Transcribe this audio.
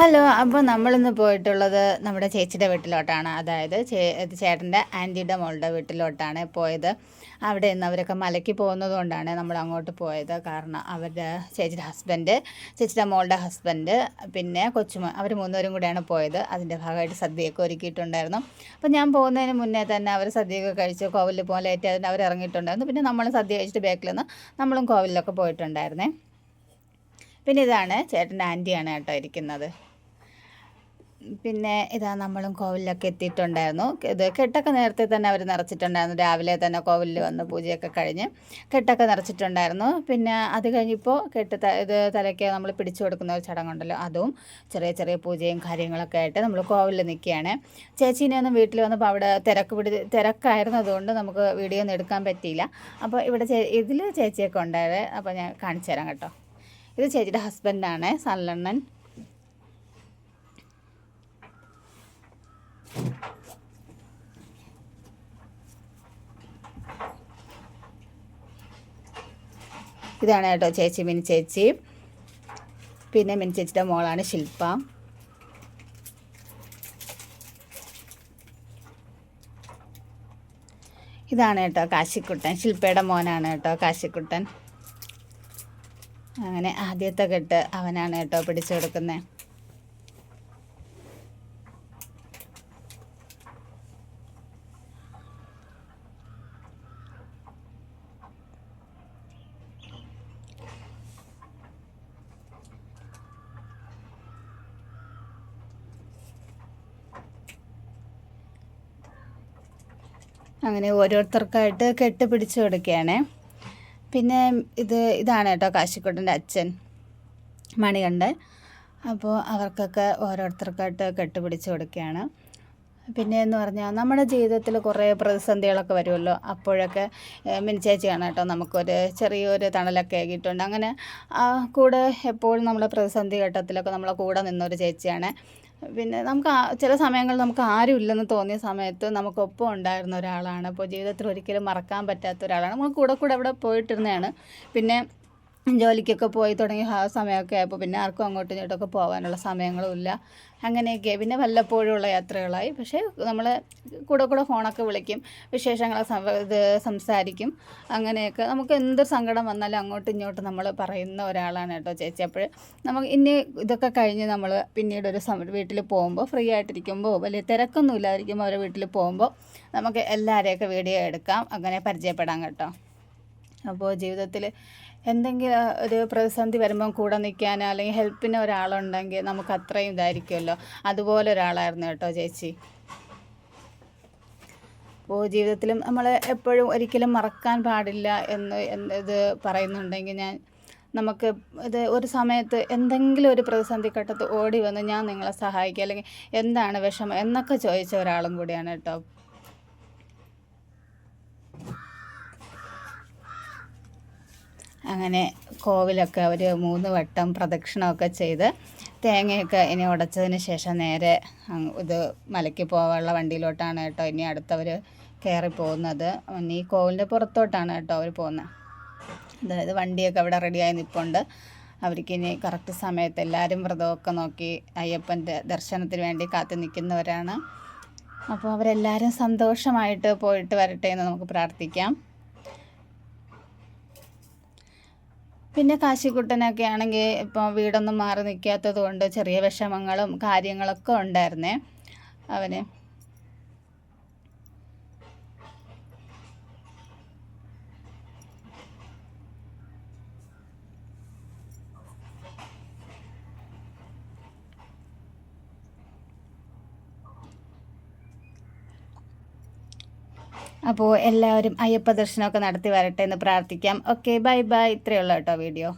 Hello അപ്പോൾ നമ്മളിന്ന് പോയിട്ടുള്ളത് നമ്മുടെ ചേച്ചിയുടെ വീട്ടിലോട്ടാണ്. അതായത് ചേ ചേട്ടന്റെ ആന്റിയുടെ മോളുടെ വീട്ടിലോട്ടാണ് പോയത്. അവിടെ നിന്ന് അവരൊക്കെ മലയ്ക്ക് പോകുന്നത് കൊണ്ടാണ് നമ്മൾ അങ്ങോട്ട് പോയത്. കാരണം അവരുടെ ചേച്ചിയുടെ ഹസ്ബൻഡ് ചേച്ചിയുടെ മോളുടെ ഹസ്ബൻഡ് പിന്നെ കൊച്ചുമ അവർ മൂന്നുപേരും കൂടെയാണ് പോയത്. അതിന്റെ ഭാഗമായിട്ട് സദ്യയൊക്കെ ഒരുക്കിയിട്ടുണ്ടായിരുന്നു. അപ്പോൾ ഞാൻ പോകുന്നതിന് മുന്നേ തന്നെ അവർ സദ്യയൊക്കെ കഴിച്ച്. കോവിലിൽ ലേറ്റ് ആയതുകൊണ്ട് അവർ ഇറങ്ങിയിട്ടുണ്ടായിരുന്നു. പിന്നെ നമ്മൾ സദ്യ കഴിച്ചിട്ട് ബാക്കിൽ നിന്ന് നമ്മളും കോവിലൊക്കെ പോയിട്ടുണ്ടായിരുന്നേ. പിന്നെ ഇതാണ് ചേട്ടന്റെ ആന്റിയാണ് കേട്ടോ ഇരിക്കുന്നത്. പിന്നെ ഇതാ നമ്മളും കോവിലൊക്കെ എത്തിയിട്ടുണ്ടായിരുന്നു. ഇത് കെട്ടൊക്കെ നേരത്തെ തന്നെ അവർ നിറച്ചിട്ടുണ്ടായിരുന്നു. രാവിലെ തന്നെ കോവിലിൽ വന്ന് പൂജയൊക്കെ കഴിഞ്ഞ് കെട്ടൊക്കെ നിറച്ചിട്ടുണ്ടായിരുന്നു. പിന്നെ അത് കഴിഞ്ഞിപ്പോൾ കെട്ട് ഇത് തലയ്ക്ക് നമ്മൾ പിടിച്ചു കൊടുക്കുന്ന ഒരു ചടങ്ങുണ്ടല്ലോ അതും ചെറിയ ചെറിയ പൂജയും കാര്യങ്ങളൊക്കെ ആയിട്ട് നമ്മൾ കോവിലിൽ നിൽക്കുകയാണ്. ചേച്ചീനെ ഒന്നും വീട്ടിൽ വന്നപ്പോൾ അവിടെ തിരക്ക് പിടി തിരക്കായിരുന്നതുകൊണ്ട് നമുക്ക് വീഡിയോ ഒന്നും എടുക്കാൻ പറ്റിയില്ല. അപ്പോൾ ഇവിടെ ചേ ഇതിൽ ചേച്ചിയൊക്കെ ഉണ്ടായത് അപ്പോൾ ഞാൻ കാണിച്ചു തരാം കേട്ടോ. ഇത് ചേച്ചിയുടെ ഹസ്ബൻഡാണ് സല്ലണ്ണൻ ഇതാണ് കേട്ടോ ചേച്ചി മിനി ചേച്ചി. പിന്നെ മിനി ചേച്ചിയുടെ മോളാണ് ശില്പ. ഇതാണ് കേട്ടോ കാശിക്കുട്ടൻ ശില്പയുടെ മോനാണ് കേട്ടോ കാശിക്കുട്ടൻ. അങ്ങനെ ആദ്യത്തെ കെട്ട് അവനാണ് കേട്ടോ പിടിച്ചു കൊടുക്കുന്നത് അങ്ങനെ ഓരോരുത്തർക്കായിട്ട് കെട്ട് പിടിച്ചു കൊടുക്കുകയാണേ. പിന്നെ ഇത് ഇതാണ് കേട്ടോ കാശിക്കുട്ടന്റെ അച്ഛൻ മണികണ്ഠൻ. അപ്പോൾ അവർക്കൊക്കെ ഓരോരുത്തർക്കായിട്ട് കെട്ട് പിടിച്ചു കൊടുക്കുകയാണ്. പിന്നെ എന്ന് പറഞ്ഞാൽ നമ്മുടെ ജീവിതത്തിൽ കുറേ പ്രതിസന്ധികളൊക്കെ വരുമല്ലോ. അപ്പോഴൊക്കെ മിനിച്ചേച്ചിയാണ് കേട്ടോ നമുക്കൊരു ചെറിയൊരു തണലൊക്കെ ആക്കിയിട്ടുണ്ട്. അങ്ങനെ കൂടെ എപ്പോഴും നമ്മുടെ പ്രതിസന്ധി ഘട്ടത്തിലൊക്കെ നമ്മളെ കൂടെ നിന്നൊരു ചേച്ചിയാണ്. പിന്നെ നമുക്ക് ചില സമയങ്ങളിൽ നമുക്ക് ആരും ഇല്ലെന്ന് തോന്നിയ സമയത്ത് നമുക്കൊപ്പം ഉണ്ടായിരുന്ന ഒരാളാണ്. അപ്പോൾ ജീവിതത്തിൽ ഒരിക്കലും മറക്കാൻ പറ്റാത്ത ഒരാളാണ്. നമ്മൾ കൂടെ കൂടെ അവിടെ പോയിട്ടിരുന്നതാണ്. പിന്നെ ജോലിക്കൊക്കെ പോയി തുടങ്ങി സമയമൊക്കെ ആയപ്പോൾ പിന്നെ ആർക്കും അങ്ങോട്ടും ഇങ്ങോട്ടൊക്കെ പോകാനുള്ള സമയങ്ങളുമില്ല അങ്ങനെയൊക്കെ പിന്നെ വല്ലപ്പോഴുള്ള യാത്രകളായി. പക്ഷേ നമ്മൾ കൂടെ കൂടെ ഫോണൊക്കെ വിളിക്കും വിശേഷങ്ങളെ ഇത് സംസാരിക്കും. അങ്ങനെയൊക്കെ നമുക്ക് എന്ത് സങ്കടം വന്നാലും അങ്ങോട്ടും ഇങ്ങോട്ടും നമ്മൾ പറയുന്ന ഒരാളാണ് കേട്ടോ ചേച്ചി. അപ്പോൾ നമുക്ക് ഇനി ഇതൊക്കെ കഴിഞ്ഞ് നമ്മൾ പിന്നീട് ഒരു വീട്ടിൽ പോകുമ്പോൾ ഫ്രീ ആയിട്ടിരിക്കുമ്പോൾ വലിയ തിരക്കൊന്നും ഇല്ലാതിരിക്കുമ്പോൾ അവരെ വീട്ടിൽ പോകുമ്പോൾ നമുക്ക് എല്ലാവരെയൊക്കെ വീഡിയോ എടുക്കാം. അങ്ങനെ പരിചയപ്പെടാം കേട്ടോ. അപ്പോൾ ജീവിതത്തിൽ എന്തെങ്കിലും ഒരു പ്രതിസന്ധി വരുമ്പം കൂടെ നിൽക്കാൻ അല്ലെങ്കിൽ ഹെൽപ്പിന് ഒരാളുണ്ടെങ്കിൽ നമുക്ക് അത്രയും ഇതായിരിക്കുമല്ലോ. അതുപോലെ ഒരാളായിരുന്നു കേട്ടോ ചേച്ചി. അപ്പോൾ ജീവിതത്തിലും നമ്മൾ എപ്പോഴും ഒരിക്കലും മറക്കാൻ പാടില്ല എന്ന് ഇത് പറയുന്നുണ്ടെങ്കിൽ ഞാൻ നമുക്ക് ഇത് ഒരു സമയത്ത് എന്തെങ്കിലും ഒരു പ്രതിസന്ധി ഘട്ടത്ത് ഓടി വന്ന് ഞാൻ നിങ്ങളെ സഹായിക്കുക അല്ലെങ്കിൽ എന്താണ് വിഷമം എന്നൊക്കെ ചോദിച്ച ഒരാളും കൂടിയാണ് കേട്ടോ. അങ്ങനെ കോവിലൊക്കെ ഒരു മൂന്ന് വട്ടം പ്രദക്ഷിണമൊക്കെ ചെയ്ത് തേങ്ങയൊക്കെ ഇനി ഉടച്ചതിന് ശേഷം നേരെ ഇത് മലയ്ക്ക് പോകാനുള്ള വണ്ടിയിലോട്ടാണ് കേട്ടോ ഇനി അടുത്തവർ കയറി പോകുന്നത് ഇനി കോവിലിന്റെ പുറത്തോട്ടാണ് കേട്ടോ അവർ പോകുന്നത്. അതായത് വണ്ടിയൊക്കെ അവിടെ റെഡിയായി നിൽപ്പുണ്ട് അവർക്ക് ഇനി കറക്റ്റ് സമയത്ത് എല്ലാവരും വ്രതമൊക്കെ നോക്കി അയ്യപ്പന്റെ ദർശനത്തിന് വേണ്ടി കാത്തു നിൽക്കുന്നവരാണ്. അപ്പോൾ അവരെല്ലാവരും സന്തോഷമായിട്ട് പോയിട്ട് വരട്ടെ എന്ന് നമുക്ക് പ്രാർത്ഥിക്കാം. പിന്നെ കാശിക്കുട്ടനൊക്കെ ആണെങ്കിൽ ഇപ്പോൾ വീടൊന്നും മാറി നിൽക്കാത്തത് കൊണ്ട് ചെറിയ വിഷമങ്ങളും കാര്യങ്ങളൊക്കെ ഉണ്ടായിരുന്നേ. അവന് അപ്പോൾ എല്ലാവരും അയ്യപ്പ ദർശനമൊക്കെ നടത്തി വരട്ടെ എന്ന് പ്രാർത്ഥിക്കാം. ഓക്കെ ബൈ ബൈ ഇത്രയേ ഉള്ളൂ കേട്ടോ വീഡിയോ